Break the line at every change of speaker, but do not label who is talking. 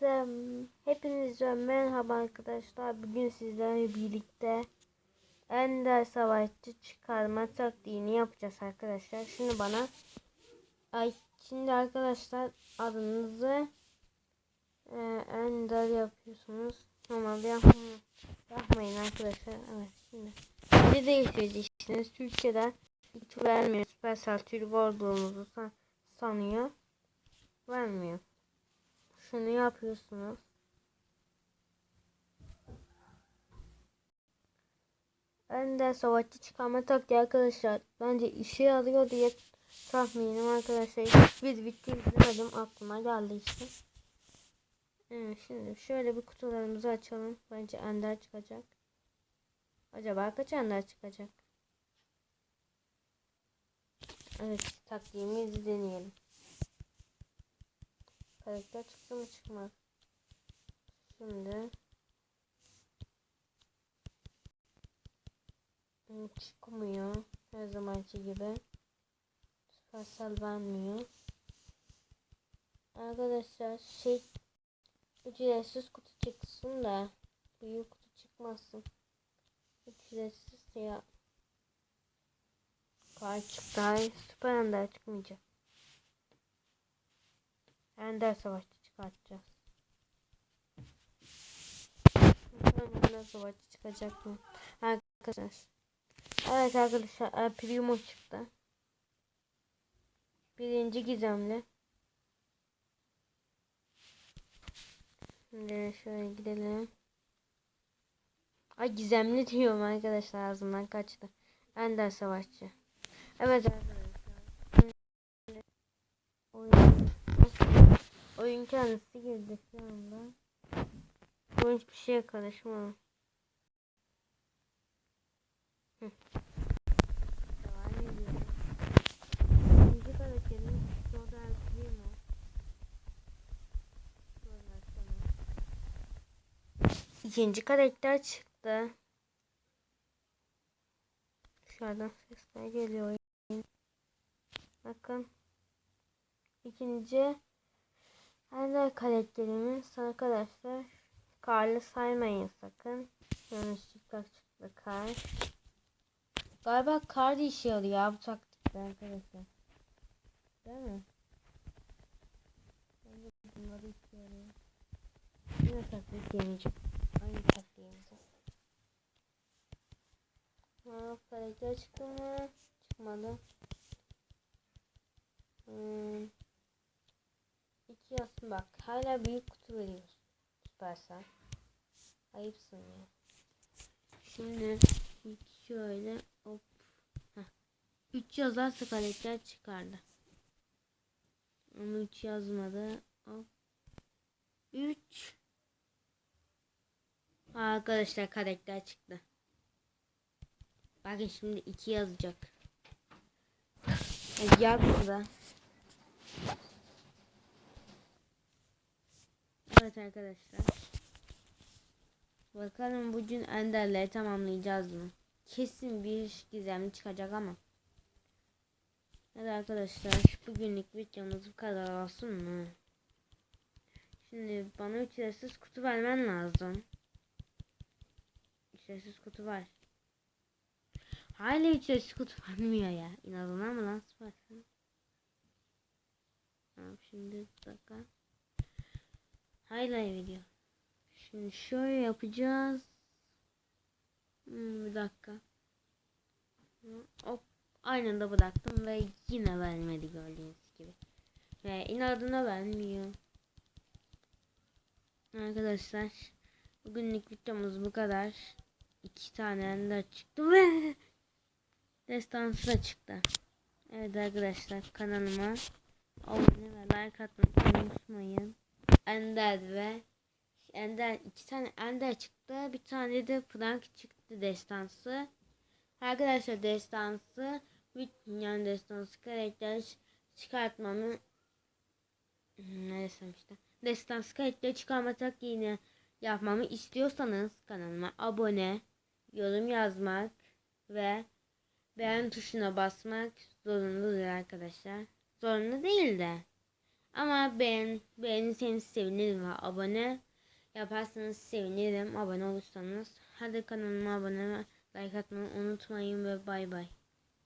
Hepinize hepinize merhaba arkadaşlar. Bugün sizlerle birlikte Ender Savaşçı çıkarma taktiğini yapacağız arkadaşlar. Şimdi bana ay şimdi arkadaşlar adınızı e, Ender yapıyorsunuz. Ama yapmayın, yapmayın arkadaşlar. Evet şimdi. Ne değiştireceksiniz? Türkiye'den hiç vermiyor. Supercell Türk olduğunuzu san- sanıyor. Vermiyor şunu yapıyorsunuz. Önden savaşçı çıkarma taktiği arkadaşlar. Bence işe yarıyor diye tahminim arkadaşlar. Hiçbir video izlemedim aklıma geldi işte. Evet şimdi şöyle bir kutularımızı açalım. Bence ender çıkacak. Acaba kaç ender çıkacak? Evet taktiğimizi deneyelim. Karakter çıktı mı çıkmaz. Şimdi Hmm, çıkmıyor. Her zamanki gibi. Supercell vermiyor. Arkadaşlar şey ücretsiz kutu çıksın da büyük kutu çıkmasın. Ücretsiz ya. Kar çıktı. Hayır, süper ender çıkmayacak. Ender savaşçı çıkartacağız. Bakalım Ender savaşçı çıkacak mı? Arkadaşlar. Evet arkadaşlar. Primo çıktı. Birinci gizemli. Şimdi şöyle gidelim. Ay gizemli diyorum arkadaşlar ağzımdan kaçtı. Ender savaşçı. Evet arkadaşlar. Oyun. Oyun kendisi girdi şu anda. Bu hiçbir şeye karışma. Hı. Devam. İkinci karakterin. Sonra sonra. İkinci karakter çıktı. Dışarıdan sesler geliyor. Bakın. İkinci Ender karakterimiz arkadaşlar karlı saymayın sakın. Yanlışlıkla çıktı kar. Galiba kar da işe yarıyor ya bu taktikte arkadaşlar. Değil mi? Bence bunları işe yarıyor. Yine taktik deneyeceğim. Aynı taktiğimizi. Ha, karakter çıktı mı? Çıkmadı. Hmm. Yazsın bak. Hala büyük kutu veriyoruz. Süpersen. Ayıpsın ya. Şimdi şöyle hop. Heh. Üç yazarsa karakter çıkardı. Ama üç yazmadı. Hop. Üç. Arkadaşlar karakter çıktı. Bakın şimdi iki yazacak. Yaz burada. Evet arkadaşlar. Bakalım bugün enderleri tamamlayacağız mı? Kesin bir gizemli çıkacak ama. Evet arkadaşlar bugünlük videomuz bu kadar olsun mu? Şimdi bana ücretsiz kutu vermen lazım. Ücretsiz kutu var. Hala ücretsiz kutu vermiyor ya. İnanılmaz mı lan? Tamam şimdi bir dakika. Hala veriyor. Şimdi şöyle yapacağız. Hmm, bir dakika. Hop. Aynen da bıraktım ve yine vermedi gördüğünüz gibi. Ve inadına vermiyor. Arkadaşlar. Bugünlük videomuz bu kadar. İki tane ender çıktı ve destansı da çıktı. Evet arkadaşlar kanalıma abone ve like atmayı unutmayın. Ender ve Ender iki tane Ender çıktı. Bir tane de Frank çıktı destansı. Arkadaşlar destansı yani destansı karakter çıkartmamı ne desem işte destansı karakter çıkarma taktiğini yapmamı istiyorsanız kanalıma abone, yorum yazmak ve beğen tuşuna basmak zorunludur arkadaşlar. Zorunlu değil de Ama beğen, beğenirseniz sevinirim ve abone yaparsanız sevinirim abone olursanız. Hadi kanalıma abone ve like atmayı unutmayın ve bay bay.